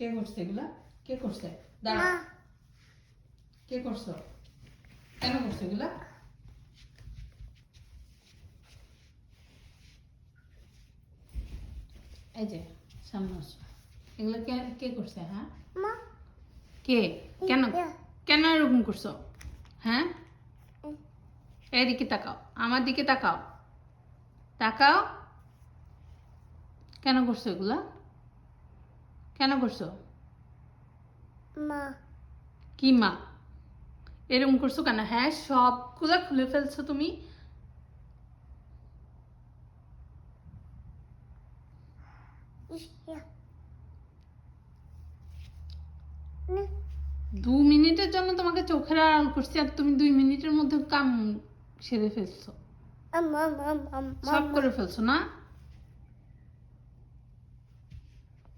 কে করছে এগুলা? কে করছে? দাঁড়া। কে করছ? কেন করছ এগুলা? এই যে সামনে এগুলা কে কে করছে হ্যাঁ? কে? কেন? কেন এরকম করছ? হ্যাঁ? এদিকে তাকাও। আমার দিকে তাকাও। তাকাও। কেন করছ এগুলা? কেন করছ? মা। কি মা? এরকম করছ কেন? হ্যাঁ সবগুলা খুলে ফেলছো তুমি। দু মিনিটের জন্য তোমাকে চোখের আড়াল করছি আর তুমি দুই মিনিটের মধ্যে কাম সেরে ফেলছো। সব করে ফেলছো না?